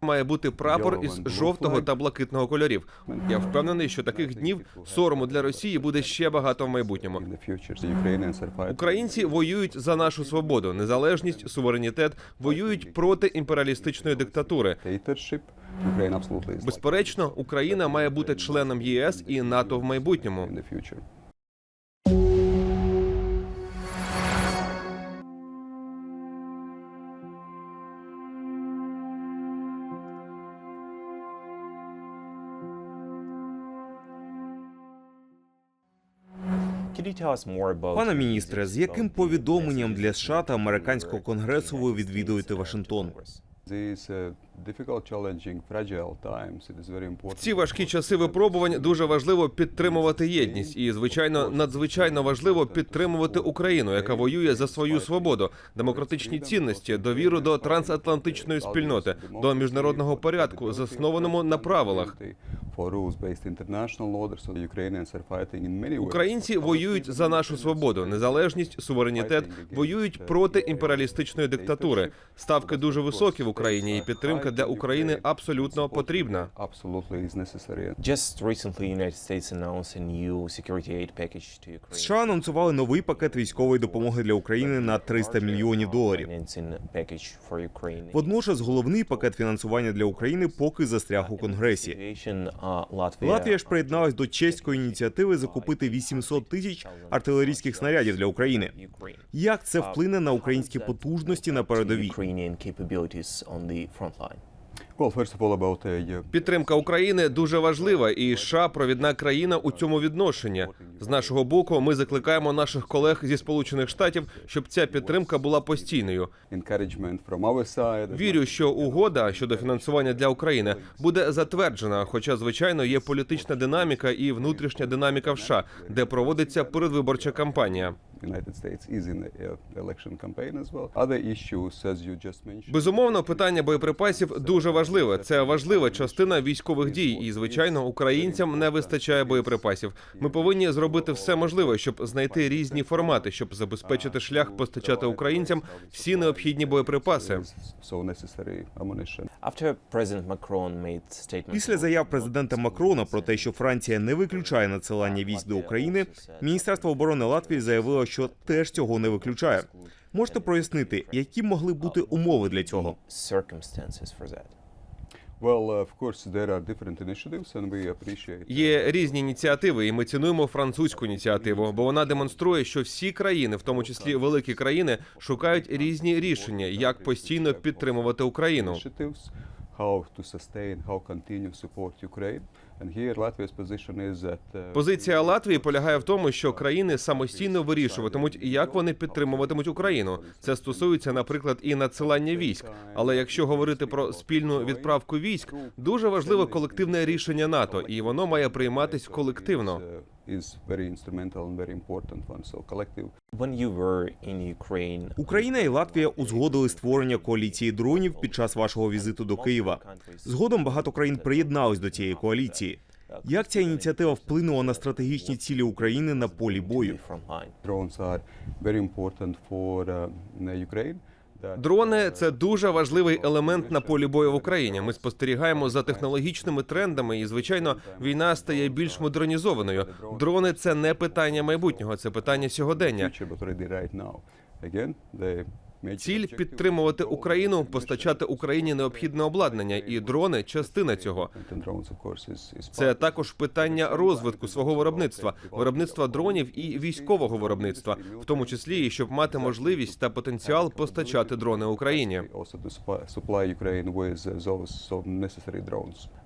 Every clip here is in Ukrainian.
Має бути прапор із жовтого та блакитного кольорів. Я впевнений, що таких днів сорому для Росії буде ще багато в майбутньому. Українці воюють за нашу свободу, незалежність, суверенітет, воюють проти імперіалістичної диктатури. Безперечно, Україна має бути членом ЄС і НАТО в майбутньому. Пане міністре, з яким повідомленням для США та американського конгресу ви відвідуєте Вашингтон? В ці важкі часи випробувань дуже важливо підтримувати єдність, і звичайно, надзвичайно важливо підтримувати Україну, яка воює за свою свободу, демократичні цінності, довіру до трансатлантичної спільноти, до міжнародного порядку, заснованому на правилах. Українці воюють за нашу свободу, незалежність, суверенітет, воюють проти імперіалістичної диктатури. Ставки дуже високі в Україні, і підтримка для України абсолютно потрібна. США анонсували новий пакет військової допомоги для України на 300 мільйонів доларів. Водночас головний пакет фінансування для України поки застряг у конгресі. Uh, Латвія ж приєдналась до чеської ініціативи закупити 800 тисяч артилерійських снарядів для України. Як це вплине на українські потужності на передовій? Підтримка України дуже важлива, і США – провідна країна у цьому відношенні. З нашого боку, ми закликаємо наших колег зі Сполучених Штатів, щоб ця підтримка була постійною. Вірю, що угода щодо фінансування для України буде затверджена. Хоча, звичайно, є політична динаміка і внутрішня динаміка в США, де проводиться передвиборча кампанія. United States is in the uh, election campaign as well. Other issues, as you just mentioned. Безумовно, питання боєприпасів дуже важливе. Це важлива частина військових дій, і звичайно, українцям не вистачає боєприпасів. Ми повинні зробити все можливе, щоб знайти різні формати, щоб забезпечити шлях постачати українцям всі необхідні боєприпаси. Після заяв президента Макрона про те, що Франція не виключає надсилання військ до України, Міністерство оборони Латвії заявило, що теж цього не виключає. Можете прояснити, які могли бути умови для цього? uh. Є різні ініціативи, і ми цінуємо французьку ініціативу, бо вона демонструє, що всі країни, в тому числі великі країни, шукають різні рішення, як постійно підтримувати Україну. How to sustain, how continue support Ukraine. And here Latvia's position is that uh, Позиція Латвії полягає в тому, що країни самостійно вирішуватимуть, як вони підтримуватимуть Україну. Це стосується, наприклад, і надсилання військ. Але якщо говорити про спільну відправку військ, дуже важливе колективне рішення НАТО, і воно має прийматись колективно. Is very instrumental and very important one. So collective When you were in Ukraine, Україна і Латвія узгодили створення коаліції дронів під час вашого візиту до Києва. Згодом багато країн приєднались до цієї коаліції. Як ця ініціатива вплинула на стратегічні цілі України на полі бою? Дрони це дуже важливий елемент на полі бою в Україні. Ми спостерігаємо за технологічними трендами, і звичайно, війна стає більш модернізованою. Дрони це не питання майбутнього, це питання сьогодення. Ціль підтримувати Україну, постачати Україні необхідне обладнання, і дрони частина цього. Це також питання розвитку свого виробництва, виробництва дронів і військового виробництва, в тому числі і щоб мати можливість та потенціал постачати дрони Україні.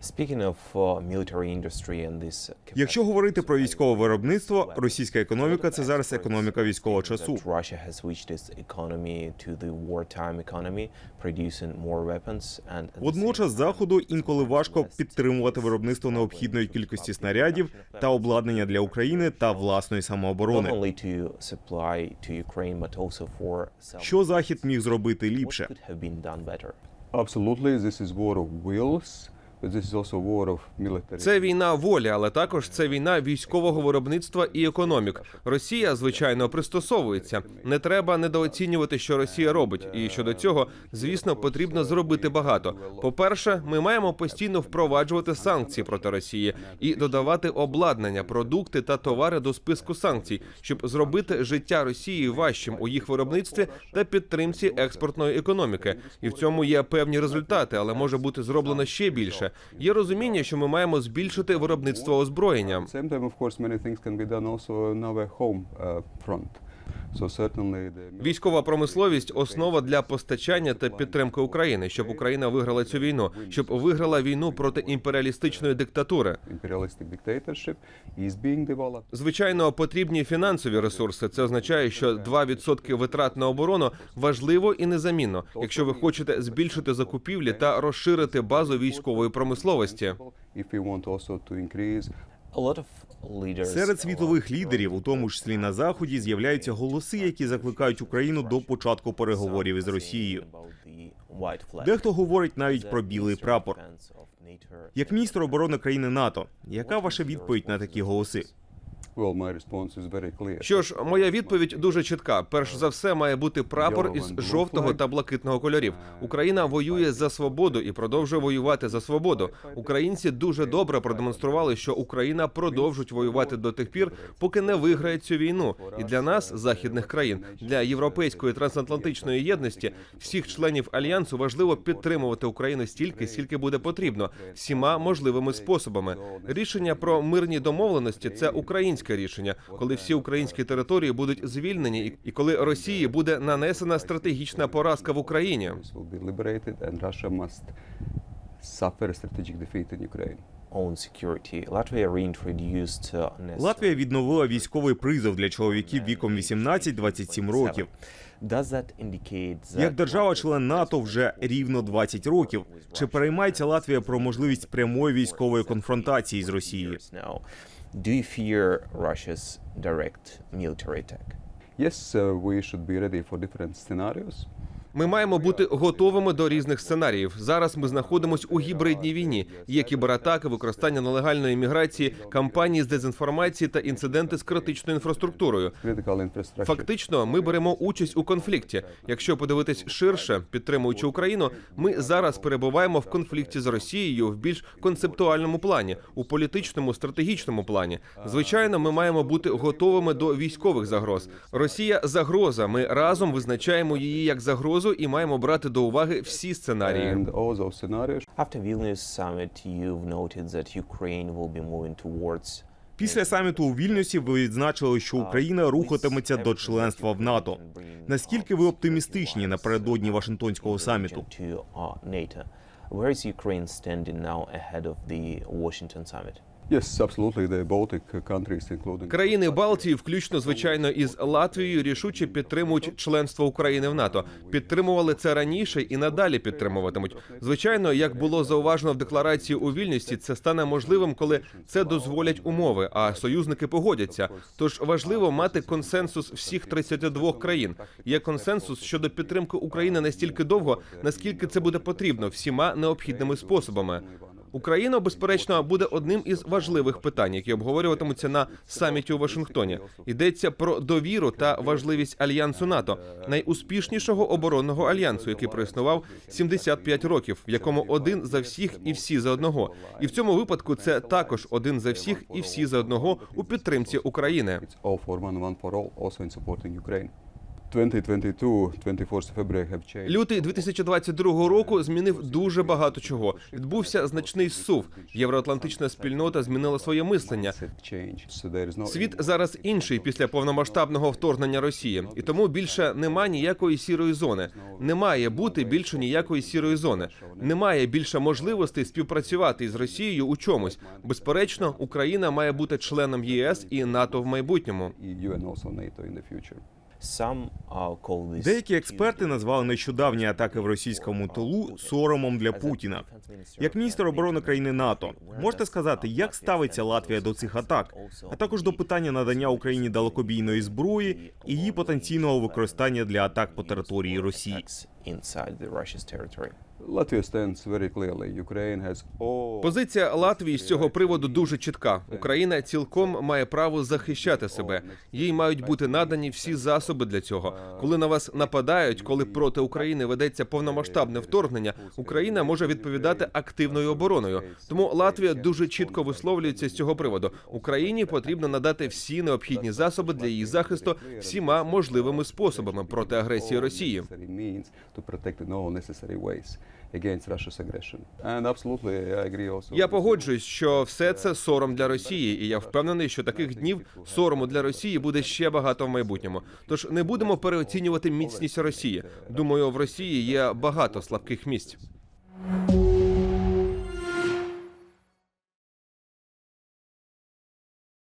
Uh, uh. Якщо говорити про військове виробництво, російська економіка це зараз економіка військового часу. That Russia has switched its economy to the wartime economy, producing more weapons and. at the Водночас заходу інколи важко підтримувати виробництво необхідної кількості снарядів та обладнання для України та власної Not самооборони. only to supply to Ukraine, but also for self. Що захід міг зробити ліпше? Absolutely, this is war of wills. Це війна волі, але також це війна військового виробництва і економік. Росія, звичайно, пристосовується. Не треба недооцінювати, що Росія робить. І щодо цього, звісно, потрібно зробити багато. По-перше, ми маємо постійно впроваджувати санкції проти Росії і додавати обладнання, продукти та товари до списку санкцій, щоб зробити життя Росії важчим у їх виробництві та підтримці експортної економіки. І в цьому є певні результати, але може бути зроблено ще більше. Є розуміння, що ми маємо збільшити виробництво озброєння. Військова промисловість основа для постачання та підтримки України, щоб Україна виграла цю війну, щоб виграла війну проти імперіалістичної диктатури. Звичайно, потрібні фінансові ресурси. Це означає, що 2% витрат на оборону важливо і незамінно, якщо ви хочете збільшити закупівлі та розширити базу військової промисловості. Серед світових лідерів, у тому числі на заході, з'являються голоси, які закликають Україну до початку переговорів із Росією. Дехто говорить навіть про білий прапор. Як міністр оборони країни НАТО, яка ваша відповідь на такі голоси? Що ж, моя відповідь дуже чітка. Перш за все, має бути прапор із жовтого та блакитного кольорів. Україна воює за свободу і продовжує воювати за свободу. Українці дуже добре продемонстрували, що Україна продовжить воювати до тих пір, поки не виграє цю війну. І для нас, західних країн, для європейської трансатлантичної єдності, всіх членів альянсу важливо підтримувати Україну стільки, скільки буде потрібно, всіма можливими способами. Рішення про мирні домовленості це українське рішення, коли всі українські території будуть звільнені, і- коли Росії буде нанесена стратегічна поразка в Україні. Uh, Латвія відновила військовий призов для чоловіків віком 18-27 років. Як держава-член НАТО вже рівно 20 років. Чи переймається Латвія про можливість прямої військової конфронтації з Росією? Do you fear Russia's direct military attack? Yes, uh, we should be ready for different scenarios. Ми маємо бути готовими до різних сценаріїв. Зараз ми знаходимося у гібридній війні. Є кібератаки, використання нелегальної міграції, кампанії з дезінформації та інциденти з критичною інфраструктурою. Фактично, ми беремо участь у конфлікті. Якщо подивитись ширше, підтримуючи Україну, ми зараз перебуваємо в конфлікті з Росією в більш концептуальному плані, у політичному стратегічному плані. Звичайно, ми маємо бути готовими до військових загроз. Росія загроза. Ми разом визначаємо її як загрозу і маємо брати до уваги всі сценарії. Після саміту у Вільнюсі ви відзначили, що Україна рухатиметься до членства в НАТО. Наскільки ви оптимістичні напередодні Вашингтонського саміту? uh, NATO. Where is Ukraine standing now ahead of the Washington summit? Країни Балтії, включно звичайно із Латвією, рішуче підтримують членство України в НАТО. Підтримували це раніше і надалі підтримуватимуть. Звичайно, як було зауважено в декларації у вільності, це стане можливим, коли це дозволять умови, а союзники погодяться. Тож важливо мати консенсус всіх 32 країн. Є консенсус щодо підтримки України настільки довго, наскільки це буде потрібно, всіма необхідними способами. Україна, безперечно, буде одним із важливих питань, які обговорюватимуться на саміті у Вашингтоні. Йдеться про довіру та важливість альянсу НАТО, найуспішнішого оборонного альянсу, який проіснував 75 років, в якому один за всіх і всі за одного. І в цьому випадку це також один за всіх і всі за одного у підтримці України. It's all for one, one for all, also in supporting Ukraine. 2022, 24th February have changed. Лютий 2022 року змінив дуже багато чого. Відбувся значний зсув. Євроатлантична спільнота змінила своє мислення. Світ зараз інший після повномасштабного вторгнення Росії, і тому більше нема ніякої сірої зони. Не має бути більше ніякої сірої зони. Немає більше можливостей співпрацювати із Росією у чомусь. Безперечно, Україна має бути членом єС і НАТО в майбутньому. Деякі експерти назвали нещодавні атаки в російському тилу соромом для Путіна. Як міністр оборони країни НАТО, можете сказати, як ставиться Латвія до цих атак, а також до питання надання Україні далекобійної зброї і її потенційного використання для атак по території Росії. Позиція Латвії з цього приводу дуже чітка. Україна цілком має право захищати себе. Їй мають бути надані всі засоби для цього. Коли на вас нападають, коли проти України ведеться повномасштабне вторгнення, Україна може відповідати активною обороною. Тому Латвія дуже чітко висловлюється з цього приводу. Україні потрібно надати всі необхідні засоби для її захисту всіма можливими способами проти агресії Росії. Against Russia's aggression. And absolutely, I agree also. Я погоджуюсь, що все це сором для Росії, і я впевнений, що таких днів сорому для Росії буде ще багато в майбутньому. Тож не будемо переоцінювати міцність Росії. Думаю, в Росії є багато слабких місць.